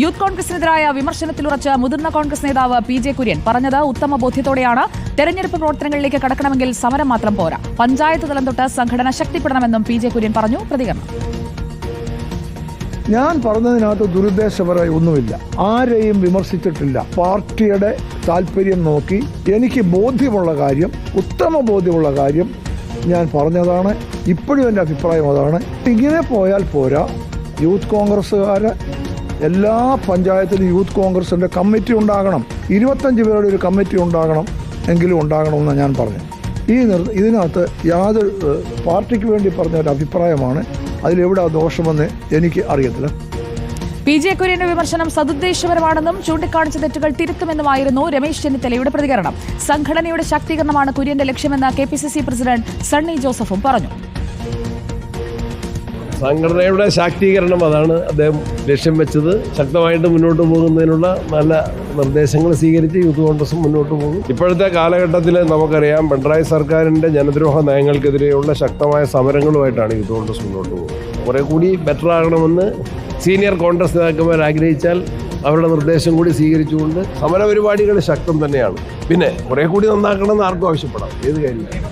Youth കോൺഗ്രസിനെതിരായ വിമർശനത്തിലുറച്ച് മുതിർന്ന കോൺഗ്രസ് നേതാവ് P J Kurian പറഞ്ഞത് ഉത്തമ ബോധ്യത്തോടെയാണ്. തെരഞ്ഞെടുപ്പ് പ്രവർത്തനങ്ങളിലേക്ക് കടക്കണമെങ്കിൽ സമരം മാത്രം പോരാ. പഞ്ചായത്ത് തലം തൊട്ട് സംഘടന ശക്തിപ്പെടണമെന്നും പി ജെ കുര്യൻ പറഞ്ഞു. പ്രതികരണം. ഞാൻ പറഞ്ഞതിനകത്ത് ദുരുദ്ദേശപരമായി ഒന്നുമില്ല. ആരെയും വിമർശിച്ചിട്ടില്ല. പാർട്ടിയുടെ താല്പര്യം നോക്കി എനിക്ക് ബോധ്യമുള്ള കാര്യം ഉത്തമ ബോധ്യമുള്ള കാര്യം ഞാൻ പറഞ്ഞതാണ്. ഇപ്പോഴും എന്റെ അഭിപ്രായം അതാണ്. ഇങ്ങനെ പോയാൽ പോരാ. യൂത്ത് കോൺഗ്രസ്സുകാർ എല്ലാ പഞ്ചായത്തിലും യൂത്ത് കോൺഗ്രസിന്റെ കമ്മിറ്റി ഉണ്ടാകണം. ഇരുപത്തഞ്ച് പേരുടെ ഒരു കമ്മിറ്റി ഉണ്ടാകണം എങ്കിലും ഉണ്ടാകണമെന്ന് ഞാൻ പറഞ്ഞു ഈ നിർ ഇതിനകത്ത് യാതൊരു പാർട്ടിക്ക് വേണ്ടി പറഞ്ഞ ഒരു അഭിപ്രായമാണ്. അതിലെവിടെ ദോഷമെന്ന് എനിക്ക് അറിയത്തില്ല. പി ജെ കുര്യന്റെ വിമർശനം സതുദ്ദേശപരമാണെന്നും ചൂണ്ടിക്കാണിച്ച തെറ്റുകൾ തിരുത്തുമെന്നുമായിരുന്നു രമേശ് ചെന്നിത്തലയുടെ പ്രതികരണം. സംഘടനയുടെ ശാക്തീകരണമാണ് കുര്യന്റെ ലക്ഷ്യമെന്ന് K P C C president Sunny ജോസഫും പറഞ്ഞു. സംഘടനയുടെ ശാക്തീകരണം അതാണ് അദ്ദേഹം ലക്ഷ്യം വെച്ചത്. ശക്തമായിട്ട് മുന്നോട്ട് പോകുന്നതിനുള്ള നല്ല നിർദ്ദേശങ്ങൾ സ്വീകരിച്ച് യൂത്ത് കോൺഗ്രസും മുന്നോട്ട് പോകും. ഇപ്പോഴത്തെ കാലഘട്ടത്തിൽ നമുക്കറിയാം പിണറായി സർക്കാരിന്റെ ജനദ്രോഹ നയങ്ങൾക്കെതിരെയുള്ള ശക്തമായ സമരങ്ങളുമായിട്ടാണ് യൂത്ത് കോൺഗ്രസ് മുന്നോട്ട് പോകുന്നത്. കുറെ കൂടി ബെറ്റർ ആകണമെന്ന് സീനിയർ കോൺഗ്രസ് നേതാക്കന്മാർ ആഗ്രഹിച്ചാൽ അവരുടെ നിർദ്ദേശം കൂടി സ്വീകരിച്ചുകൊണ്ട് സമരപരിപാടികൾ ശക്തം തന്നെയാണ്. പിന്നെ കുറെ കൂടി നന്നാക്കണമെന്ന് ആർക്കും ആവശ്യപ്പെടാം. ഏത് കാര്യമില്ല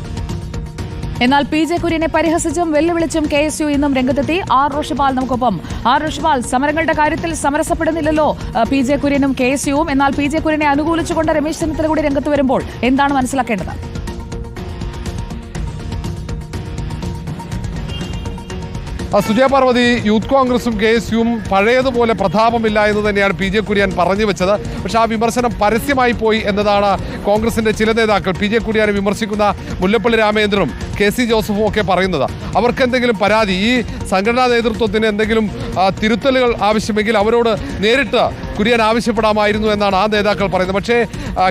എന്നാൽ പി ജെ കുര്യനെ പരിഹസിച്ചും വെല്ലുവിളിച്ചും കെ എസ് യു ഇന്നും രംഗത്തെത്തി. ആർ റോഷിപാൽ നമുക്കൊപ്പം. ആർ റോഷിപാൽ സമരങ്ങളുടെ കാര്യത്തിൽ സമരസപ്പെടുന്നില്ലല്ലോ പി ജെ കുര്യനും കെ എസ് യുവും. എന്നാൽ പി ജെ കുര്യനെ അനുകൂലിച്ചുകൊണ്ട് രമേശ് ചെന്നിത്തല കൂടി രംഗത്ത് വരുമ്പോൾ എന്താണ് മനസ്സിലാക്കേണ്ടത്? സുജയ പാർവതി യൂത്ത് കോൺഗ്രസും കെ എസ് യുവും പഴയതുപോലെ പ്രതാപമില്ല എന്ന് തന്നെയാണ് പി ജെ കുര്യൻ പറഞ്ഞു വെച്ചത്. പക്ഷേ ആ വിമർശനം പരസ്യമായി പോയി എന്നതാണ് കോൺഗ്രസിന്റെ ചില നേതാക്കൾ. പി ജെ കുര്യനെ വിമർശിക്കുന്ന മുല്ലപ്പള്ളി രാമേന്ദ്രനും കെ സി ജോസഫും ഒക്കെ പറയുന്നത്. അവർക്കെന്തെങ്കിലും പരാതി ഈ സംഘടനാ നേതൃത്വത്തിന് എന്തെങ്കിലും തിരുത്തലുകൾ ആവശ്യമെങ്കിൽ അവരോട് നേരിട്ട് കുര്യൻ ആവശ്യപ്പെടാമായിരുന്നു എന്നാണ് ആ നേതാക്കൾ പറയുന്നത്. പക്ഷേ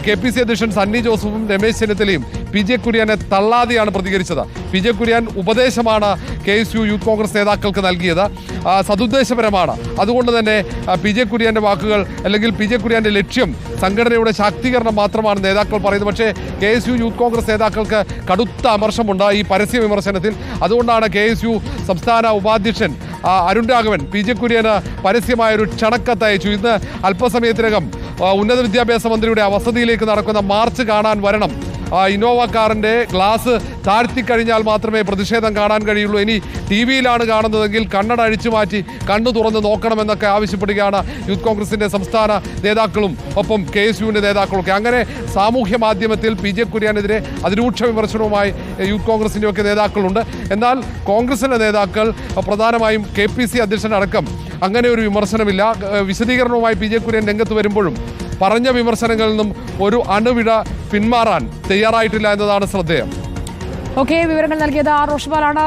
കെ പി സി അധ്യക്ഷൻ സണ്ണി ജോസഫും രമേശ് ചെന്നിത്തലയും പി ജെ കുര്യനെ തള്ളാതെയാണ് പ്രതികരിച്ചത്. പി ജെ കുര്യൻ ഉപദേശമാണ് K S U youth Congress നേതാക്കൾക്ക് നൽകിയത്. സതുദ്ദേശപരമാണ്. അതുകൊണ്ട് തന്നെ പി ജെ കുര്യന്റെ വാക്കുകൾ അല്ലെങ്കിൽ പി ജെ കുര്യന്റെ ലക്ഷ്യം സംഘടനയുടെ ശാക്തീകരണം മാത്രമാണ് നേതാക്കൾ പറയുന്നത്. പക്ഷേ K S U youth Congress നേതാക്കൾക്ക് കടുത്ത അമർഷമുണ്ട് ഈ പരസ്യ വിമർശനത്തിൽ. അതുകൊണ്ടാണ് കെ എസ് യു സംസ്ഥാന ഉപാധ്യക്ഷൻ അരുൺ രാഘവൻ പി ജെ കുര്യന് പരസ്യമായൊരു ക്ഷണക്കത്ത് അയച്ചു. ഇന്ന് അല്പസമയത്തിനകം ഉന്നത വിദ്യാഭ്യാസ മന്ത്രിയുടെ വസതിയിലേക്ക് നടക്കുന്ന മാർച്ച് കാണാൻ വരണം. ഇന്നോവ കാറിന്റെ ഗ്ലാസ് താഴ്ത്തിക്കഴിഞ്ഞാൽ മാത്രമേ പ്രതിഷേധം കാണാൻ കഴിയുള്ളൂ. ഇനി ടി വിയിലാണ് കാണുന്നതെങ്കിൽ കണ്ണട അഴിച്ചു മാറ്റി കണ്ണു തുറന്ന് നോക്കണമെന്നൊക്കെ ആവശ്യപ്പെടുകയാണ് യൂത്ത് കോൺഗ്രസിന്റെ സംസ്ഥാന നേതാക്കളും ഒപ്പം കെ എസ് യുവിന്റെ നേതാക്കളൊക്കെ. അങ്ങനെ സാമൂഹ്യ മാധ്യമത്തിൽ പി ജെ കുര്യാനെതിരെ അതിരൂക്ഷ വിമർശനവുമായി യൂത്ത് കോൺഗ്രസിന്റെ ഒക്കെ നേതാക്കളുണ്ട്. എന്നാൽ കോൺഗ്രസിന്റെ നേതാക്കൾ പ്രധാനമായും കെ പി സി അധ്യക്ഷനടക്കം അങ്ങനെ ഒരു വിമർശനമില്ല. വിശദീകരണവുമായി പി ജെ കുര്യൻ രംഗത്ത് വരുമ്പോഴും പറഞ്ഞ വിമർശനങ്ങളിൽ നിന്നും ഒരു അണുവിട പിന്മാറാൻ തയ്യാറായിട്ടില്ല എന്നതാണ് ശ്രദ്ധേയം. ഓക്കെ വിവരങ്ങൾ നൽകിയത് ആർ റോഷിപാലാണ്